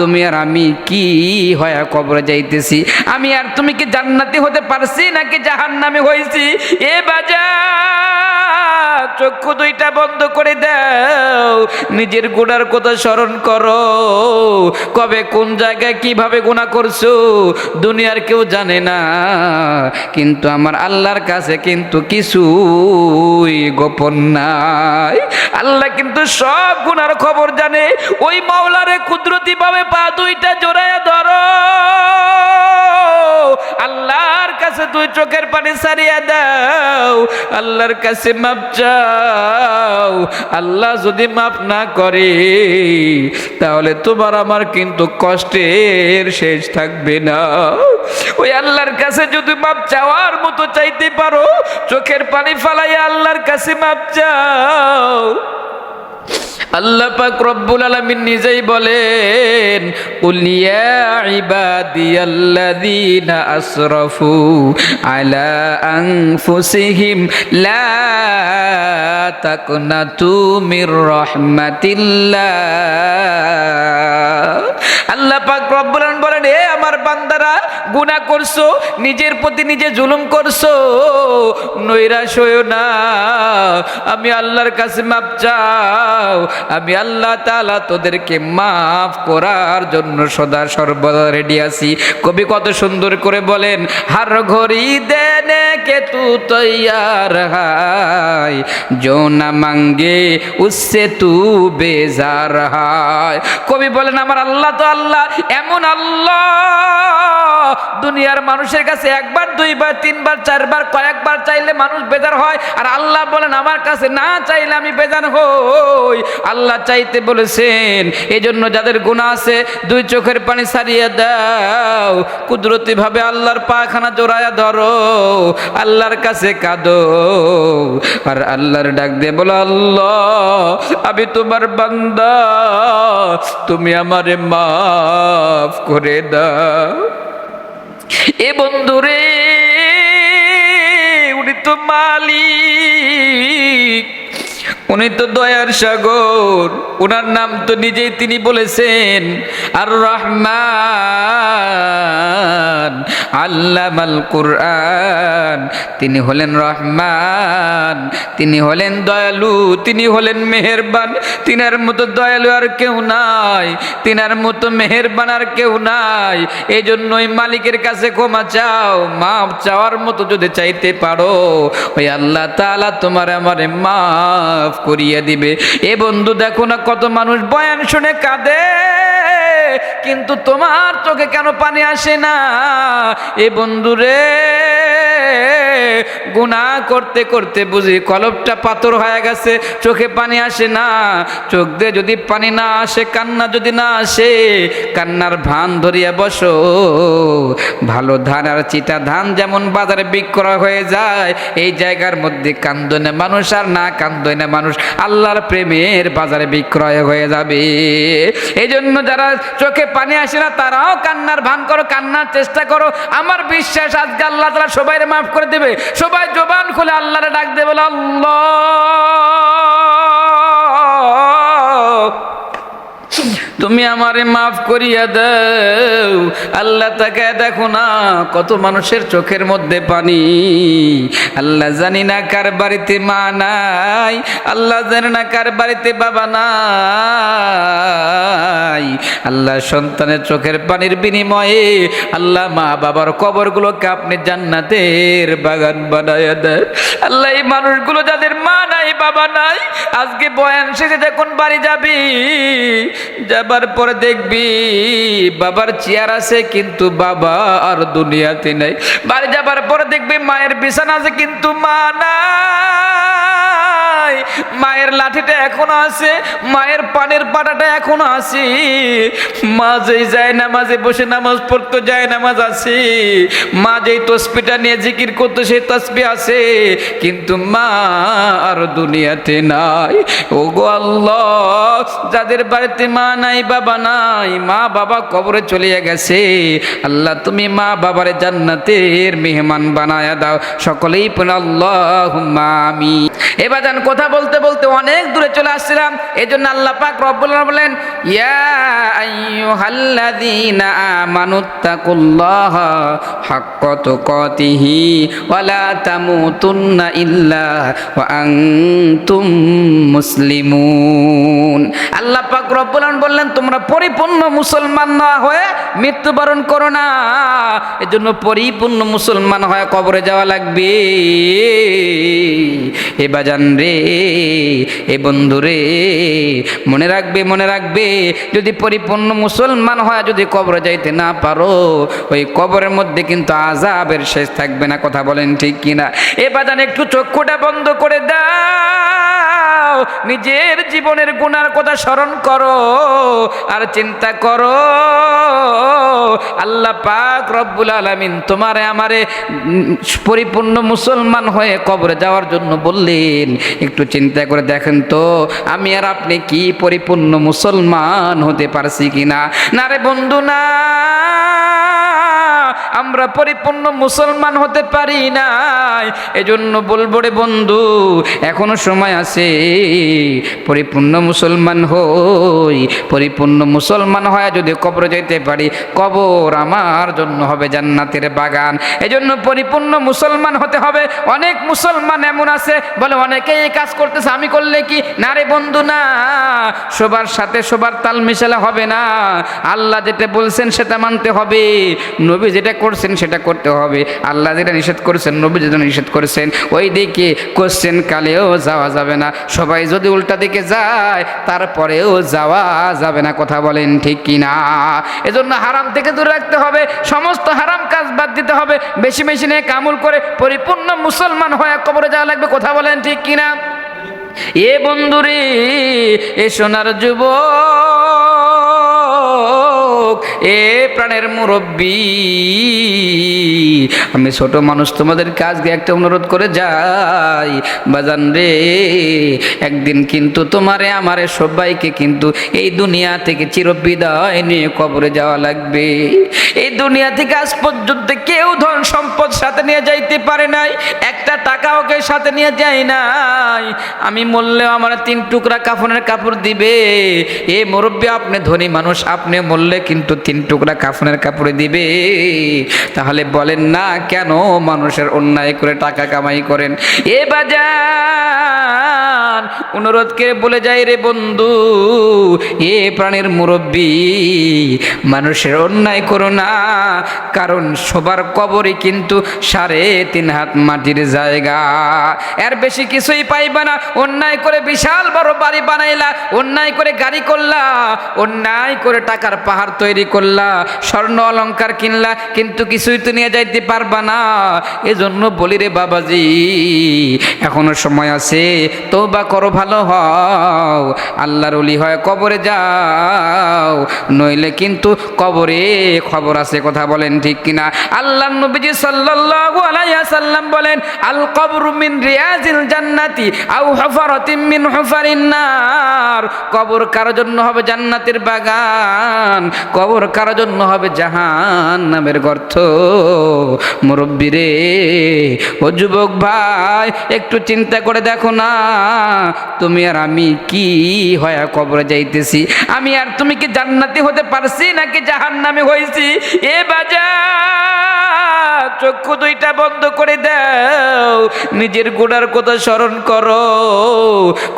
তুমি আর আমি কি হয় কবরে যাইতেছি? আমি আর তুমি কি জান্নাতি হতে পারছি নাকি জাহান্নামে হয়েছি এ বাজা চক্ষু দুইটা বন্ধ করে দাও। নিজের গুণার কথা স্মরণ করো। কবে কোন জায়গায় কীভাবে গুণা করছ, দুনিয়ার কেউ জানে না। কিন্তু আমার আল্লাহর কাছে কিন্তু কিছুই গোপন নাই। আল্লাহ কিন্তু সব গুনার খবর জানে। ওই মাওলারে কুদরতি ভাবে পা দুইটা জোড়ায় ধরো। আল্লাহর কাছে তুই চোখের পানি সারিয়া দাও। আল্লাহর কাছে মাপ চাও, আল্লাহ যদি মাফ না করে, তাহলে তোমার আমার কিন্তু কষ্টের শেষ থাকবে না। ওই আল্লাহর কাছে যদি মাপ চাওয়ার মতো চাইতে পারো, চোখের পানি ফালাইয়া আল্লাহর কাছে মাপ চাও। আল্লাহ পাক রব্বুল আলামিন নিজেই বলেন, কুল ইয়া ইবাদিয়াল্লাযীনা আসরাফু আলা আনফুসিহিম, লা তাকনাতু মির রাহমাতিল্লাহ। আল্লাহ পাক রব্বুল আলামিন বলেন, এ আমার বান্দারা, গুনাহ করছ, নিজের প্রতি নিজে জুলুম করছ, নৈরাশ হইও না। আমি আল্লাহর কাছে মাপ চাও আমি আল্লাহ তাআলা তোদেরকে মাফ করার জন্য সদা সর্বদা রেডি আছি। কবি কত সুন্দর করে বলেন, হার ঘড়ি দেনে কে তু তৈয়ার হায় जो न মাঙ্গে উসে তু বেজার হায়। কবি বলেন, আমার আল্লাহ তো আল্লাহ, এমন আল্লাহ। দুনিয়ার মানুষের কাছে একবার, দুইবার, তিনবার, চারবার, কয়েকবার চাইলে মানুষ বেজার হয়। আর আল্লাহ বলেন, আমার কাছে না চাইলে আমি বেজার হই। আল্লাহ চাইতে বলেছেন এই জন্য যাদের গুণা আছে, দুই চোখের পানি সারিয়ে দাও। কুদরতি ভাবে আল্লাহর পাখানা জোড়ায়া ধরো, আল্লাহর কাছে কাঁদো। আর আল্লাহর ডাক দিয়ে বলো, আল্লাহ, আমি তোমার বান্দা, তুমি আমারে মাফ করে দাও। এ বন্ধুরে, উনি তো মালিক। উনি তো দয়ার সাগর। ওনার নাম তো নিজেই তিনি বলেছেন আর রহমান আল্লামাল কুরআন। তিনি হলেন রহমান, তিনি হলেন দয়ালু, তিনি হলেন মেহেরবান। তিনার মতো দয়ালু আর কেউ নাই, তিনার মতো মেহেরবান আর কেউ নাই। এই জন্যই মালিকের কাছে ক্ষমা চাও মাপ চাওয়ার মতো যদি চাইতে পারো, ওই আল্লাহ তাআলা তোমার আমারে মাফ করিয়ে দিবে। এ বন্ধু দেখো না কত মানুষ বয়ান শুনে কাঁদে। কিন্তু তোমার চোখে কেন পানি আসে না? এ বন্ধু রে গুণা করতে করতে বুঝি কলবটা পাথর হয়ে গেছে, চোখে পানি আসে না। চোখ দিয়ে যদি পানি না আসে, কান্না যদি না আসে, কান্নার ভান ধরিয়া বসো। ভালো ধান আর চিটা ধান যেমন বাজারে বিক্রয় হয়ে যায়, এই জায়গার মধ্যে কান্দনে মানুষ আর না কান্দনে মানুষ আল্লাহর প্রেমের বাজারে বিক্রয় হয়ে যাবে। এই জন্য যারা চোখে পানি আসে না, তারাও কান্নার ভান করো, কান্নার চেষ্টা করো। আমার বিশ্বাস, আজকে আল্লাহ তারা সবাই মাফ করে দেবে। সবাই জোবান খুলে আল্লাহরে ডাক দেবে আল্লাহ! তুমি আমারে মাফ করিয়া দাও। আল্লাহ তাকে দেখো না, কত মানুষের চোখের মধ্যে পানি। আল্লাহ জানি না কার বাড়িতে মা নাই, আল্লাহ জানি না কার বাড়িতে বাবা নাই। আল্লাহ সন্তানের চোখের পানির বিনিময়ে আল্লাহ মা বাবার কবরগুলোকে আপনি জান্নাতের বাগান বানায় দেয় আল্লাহ এই মানুষগুলো যাদের মা নাই, বাবা নাই, আজকে বয়ান শেষে যখন বাড়ি যাবি যাবার পরে দেখবি, বাবার চেয়ার আছে কিন্তু বাবা আর দুনিয়াতে নেই। বাড়ি যাবার পরে দেখবি মায়ের বিছানা আছে কিন্তু মা নাই, মায়ের লাঠিটা এখনও আছে, মায়ের পানের পাটাটা এখনও আছে। মা যেই যায় নামাজে বসে নামাজ পড়তো যায় নামাজ আছে। মা যেই তসবিটা নিয়ে জিকির করতো সেই তসবি আছে। কিন্তু মা আর দুনিয়াতে নাই। ও গো আল্লাহ, যাদের বাড়িতে মা নাই, বাবা নাই, মা বাবা কবরে চলে গেছে। আল্লাহ, তুমি মা বাবারে জান্নাতের মেহমান বানায়া দাও। সকলেই পড়ে আল্লাহ আমি এবার যান কথা বলতে বলতে অনেক দূরে চলে আসছিলাম। এই জন্য আল্লাহ পাক রব্বুল আলামিন বলেন ইয়া মুসলিমুন। আল্লাহ পাক রব্বুল আলামিন বললেন, তোমরা পরিপূর্ণ মুসলমান না হয়ে মৃত্যুবরণ করো না। এজন্য পরিপূর্ণ মুসলমান হয়ে কবরে যাওয়া লাগবে। এ বাজান রে, এ বন্ধু রে, মনে রাখবে মনে রাখবে, যদি পরিপূর্ণ মুসলমান হয় যদি কবরে যাইতে না পারো, ওই কবরের মধ্যে কিন্তু আজাবের শেষ থাকবে না। কথা বলেন ঠিক কিনা? এ বাজান, একটু চক্ষুটা বন্ধ করে দাও। নিজের জীবনের গুনার কথা স্মরণ করো আর চিন্তা করো। আল্লাহ পাক রব্বুল আলামিন তোমারে আমারে পরিপূর্ণ মুসলমান হয়ে কবরে যাওয়ার জন্য বললেন। একটু চিন্তা করে দেখেন তো, আমি আর আপনি কি পরিপূর্ণ মুসলমান হতে পারছি কিনা? না রে বন্ধু, না। আমরা পরিপূর্ণ মুসলমান হতে পারি নাই। এজন্য বলব রে বন্ধু, এখনও সময় আছে। পরিপূর্ণ মুসলমান হই, পরিপূর্ণ মুসলমান হয় যদি কবর যেতে পারি, কবর আমার জন্য হবে জান্নাতের বাগান। এজন্য পরিপূর্ণ মুসলমান হতে হবে। অনেক মুসলমান এমন আছে, বলে অনেকেই এই কাজ করতেছে, আমি করলে কি? না রে বন্ধু, না। সবার সাথে সবার তাল মিশালে হবে না। আল্লাহ যেটা বলছেন সেটা মানতে হবে। নবী যেটা করছেন সেটা করতে হবে। আল্লাহ যেটা নিষেধ করেছেন, নবী যেটা নিষেধ করেছেন ওই দিকে কোশ্চেন কালেও যাওয়া যাবে না। সবাই যদি উল্টা দিকে যায়, তারপরেও যাওয়া যাবে না, কথা বলেন ঠিক কিনা? এজন্য হারাম থেকে দূরে রাখতে হবে, সমস্ত হারাম কাজ বাদ দিতে হবে, বেশি বেশি নিয়ে কামুল করে পরিপূর্ণ মুসলমান হয়ে কবরে যাওয়া লাগবে, কথা বলেন ঠিক কিনা? এ বন্ধুরে, এ সোনার যুবক এ প্রাণের মুরব্বী। আমি ছোট মানুষ তোমাদের কাজকে একটা অনুরোধ করে যাই। বাজান রে, একদিন কিন্তু তোমারে, আমারে সবাইকে কিন্তু এই দুনিয়া থেকে চিরবিদায় নিয়ে কবরে যাওয়া লাগবে। এই দুনিয়া থেকে আজ পর্যন্ত কেউ ধন সম্পদ সাথে নিয়ে যাইতে পারে নাই, একটা টাকা ওকে সাথে নিয়ে যায় নাই। আমি মরলেও আমার তিন টুকরা কাফনের কাপড় দিবে। এ মুরব্বী, আপনি ধনী মানুষ আপনি মরলে কিন্তু তিন টুকরা কাফনের কাপড়ে দিবে। তাহলে বলেন না কেন মানুষের অন্যায় করে টাকা কামাই করেন? এ বাজান অনুরোধ করে বলে যাই রে বন্ধু, এ প্রাণের মুরব্বী, মানুষের অন্যায় করো না, কারণ সবার কবরই কিন্তু সাড়ে তিন হাত মাটির জায়গা। এর বেশি কিছুই পাইবা না, অন্যায় করে বিশাল বড় বাড়ি বানাইলা, অন্যায় করে গাড়ি করলা, অন্যায় করে টাকার পাহাড় তৈরি করলা, স্বর্ণ অলংকার কিনলা, কিন্তু কিছুই তো নিয়ে যাইতে পারবা না। এজন্য বলি রে বাবাজি, এখনও সময় আছে তৌবা করো ভালো হও। আল্লাহর ওলি হয় কবরে যাও। নইলে কিন্তু কবরে খবর আছে, কথা বলেন ঠিক কিনা? আল্লাহ নবীজি সাল্লাল্লাহু আলাইহি সাল্লাম বলেন, আল কবরু মিন রিয়াজিল জান্নাতি আও হুফারাতিন মিন হুফারিন নার। কবর কারোর জন্য হবে? জান্নাতের বাগান। কবর কারোর জন্য হবে? জাহান্নামের গর্ত। মুরব্বী রে, ও যুবক ভাই, একটু চিন্তা করে দেখো না, তুমি আর আমি কি হয় কবরে যাইতেছি? আমি আর তুমি কি জান্নাতি হতে পারছি নাকি জাহান্নামে হয়েছি এ বাজার, চক্ষু দুইটা বন্ধ করে দাও, নিজের গুণার কথা স্মরণ করো।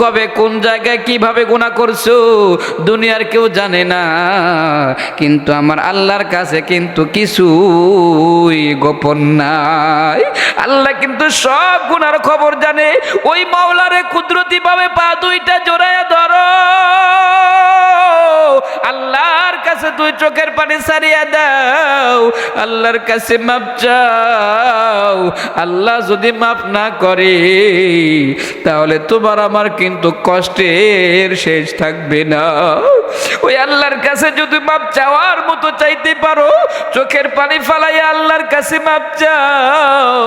কবে কোন জায়গায় কীভাবে গুণা করছ, দুনিয়ার কেউ জানে না। কিন্তু আমার আল্লাহর কাছে কিন্তু কিছুই গোপন নাই। আল্লাহ কিন্তু সব গুণার খবর জানে। ওই মাওলারে কুদরতি ভাবে পা দুইটা জোড়ায় ধরো। আল্লাহর কাছে দুই চোখের পানি সারিয়া দাও। আল্লাহর কাছে মাপ চাও। আল্লাহ যদি মাপ না করে, তাহলে তোমার আমার কিন্তু কষ্টের শেষ থাকবে না। ওই আল্লাহর কাছে যদি মাপ চাওয়ার মতো চাইতে পারো, চোখের পানি ফালাইয়া আল্লাহর কাছে মাপ চাও।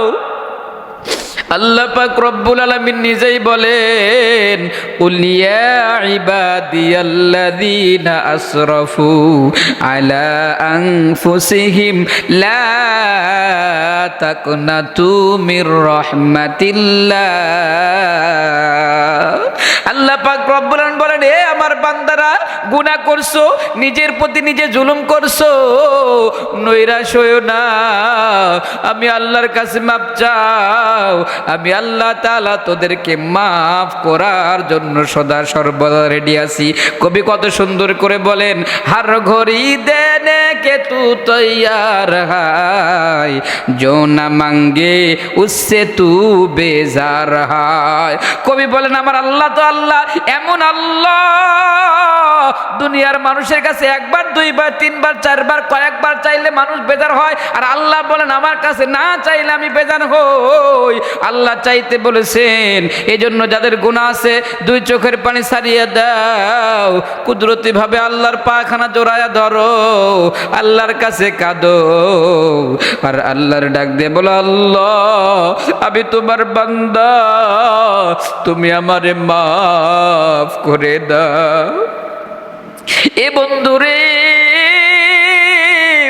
আল্লাহ পাক রব্বুল আলামিন নিজেই বলেন, কুল ইয়া ইবাদিয়াল্লাযীনা আসরাফু আলা আনফুসিহিম, লা তাকনাতু মির রাহমাতিল্লাহ। আল্লাহ আল্লাহ পাক রব্বুল আলামিন বলেন, এ আমার বান্দারা, গুনাহ করছ, নিজের প্রতি নিজে জুলুম করছ, নৈরাশ হইও না। আমি আল্লাহর কাছে মাপ চাও। আমি আল্লাহ তাআলা তোদেরকে মাফ করার জন্য সদা সর্বদা রেডি আছি। কবি কত সুন্দর করে বলেন, হার ঘড়ি দেনে কে তু তৈয়ার হায় जो न মাঙ্গে উসে তু বেজার হায়। কবি বলেন, আমার আল্লাহ তো আল্লাহ এমন আল্লাহ দুনিয়ার মানুষের কাছে একবার, দুইবার, তিনবার, চারবার, কয়েকবার চাইলে মানুষ বেজার হয়। আর আল্লাহ বলেন, আমার কাছে না চাইলে আমি বেজার হই। আল্লাহ চাইতে বলেছেন এই জন্য যাদের গুণা আছে, দুই চোখের পানি সারিয়ে দাও। কুদরতি ভাবে আল্লাহর পাখানা জোড়ায়া ধরো। আল্লাহর কাছে কাঁদো। আর আল্লাহর ডাক দিয়ে বলো, আল্লাহ, আমি তোমার বান্দা। তুমি আমারে মাফ করে দাও। এ বন্ধুরে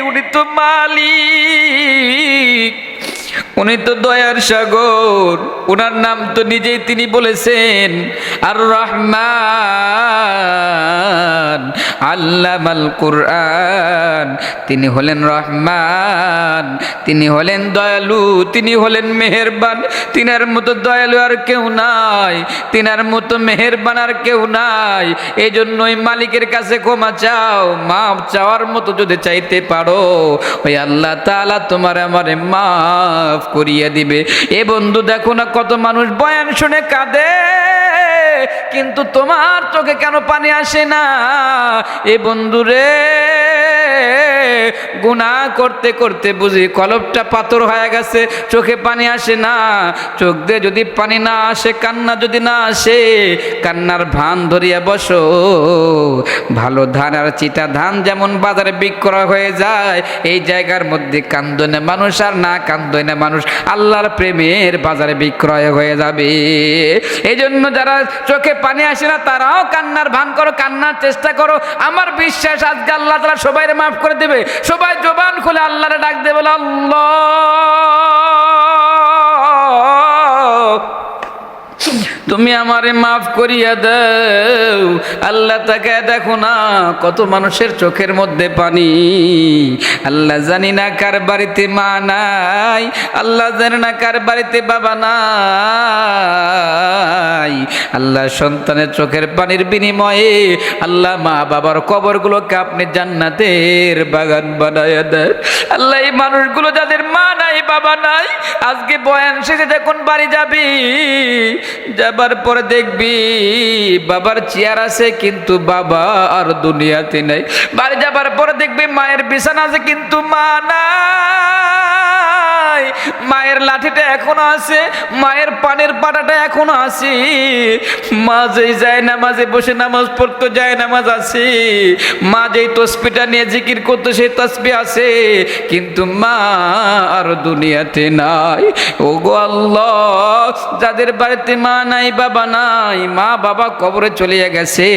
উনি তো মালিক। উনি তো দয়ার সাগর। ওনার নাম তো নিজেই তিনি বলেছেন আর রহমান আল্লামাল কুরআন। তিনি হলেন রহমান, তিনি হলেন দয়ালু, তিনি হলেন মেহেরবান। তিনার মতো দয়ালু আর কেউ নাই, তিনার মতো মেহেরবান আর কেউ নাই। এই জন্যই মালিকের কাছে ক্ষমা চাও মাপ চাওয়ার মতো যদি চাইতে পারো, ওই আল্লাহ তাআলা তোমার আমারে মাফ করিয়ে দিবে। এ বন্ধু, দেখো না কত মানুষ বয়ান শুনে কাঁদে, কিন্তু তোমার চোখে কেন পানি আসে না? এ বন্ধু রে গুণা করতে করতে বুঝি কলপটা পাথর হয়ে গেছে, চোখে পানি আসে না। চোখ দিয়ে যদি পানি না আসে, কান্না যদি না আসে, কান্নার ভান ধরিয়া বসো। ভালো ধান আর চিটা ধান যেমন বাজারে বিক্রয় হয়ে যায়, এই জায়গার মধ্যে কান্দনে মানুষ আর না কান্দনে মানুষ, আল্লাহর প্রেমের বাজারে বিক্রয় হয়ে যাবে। এই জন্য যারা চোখে পানি আসে না, তারাও কান্নার ভান করো, কান্নার চেষ্টা করো। আমার বিশ্বাস, আজকে আল্লাহ তারা সবাই মাফ করে দেবে। সবাই জবান খুলে আল্লাহরে ডাক দেবে আল্লাহ। তুমি আমারে মাফ করিয়া দাও। আল্লাহ তাকে দেখো না, কত মানুষের চোখের মধ্যে পানি। আল্লাহ জানি না কার বাড়িতে মা নাই, আল্লাহ জানি না কার বাড়িতে বাবা নাই। আল্লাহ সন্তানের চোখের পানির বিনিময়ে আল্লাহ মা বাবার কবরগুলোকে আপনি জান্নাতের বাগান বানায় দেন। আল্লাহ এই মানুষগুলো যাদের মা নাই, বাবা নাই, আজকে বয়ান শেষে যখন বাড়ি যাবি যাবার পরে দেখবি বাবার চেয়ার আছে, কিন্তু বাবা আর দুনিয়াতে নেই। বাড়ি যাবার পরে দেখবি মায়ের বিছানা আছে, কিন্তু মা নাই। মায়ের লাঠিটা এখনও আছে, মায়ের পানের পাটাটা এখনও আছে। মা যায় নামাজে বসে নামাজ পড়তো যায় নামাজ আছে। মা যেই তসবিটা নিয়ে জিকির করতো সেই তসবি আছে। কিন্তু মা আর দুনিয়াতে নাই। ও গো আল্লাহ, যাদের বাড়িতে মা নাই, বাবা নাই, মা বাবা কবরে চলে গেছে।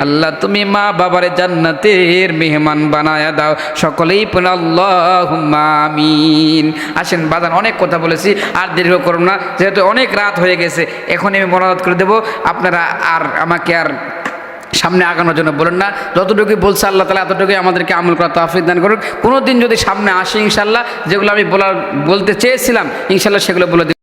আল্লাহ, তুমি মা বাবারে জান্নাতের মেহমান বানায়া দাও। সকলেই পড়ে আল্লাহ আমিন। আসেন বাজান অনেক কথা বলেছি, আর দীর্ঘ করব না, যেহেতু অনেক রাত হয়ে গেছে এখন আমি মনোরোধ করে দেবো। আপনারা আর আমাকে আর সামনে আগানোর জন্য বলুন না। যতটুকুই বলছে আল্লাহ তালা এতটুকুই আমাদেরকে আমল করা তাফিক দান করুন কোনো দিন যদি সামনে আসে ইনশাল্লাহ যেগুলো আমি বলার, বলতে চেয়েছিলাম ইনশাল্লাহ সেগুলো বলে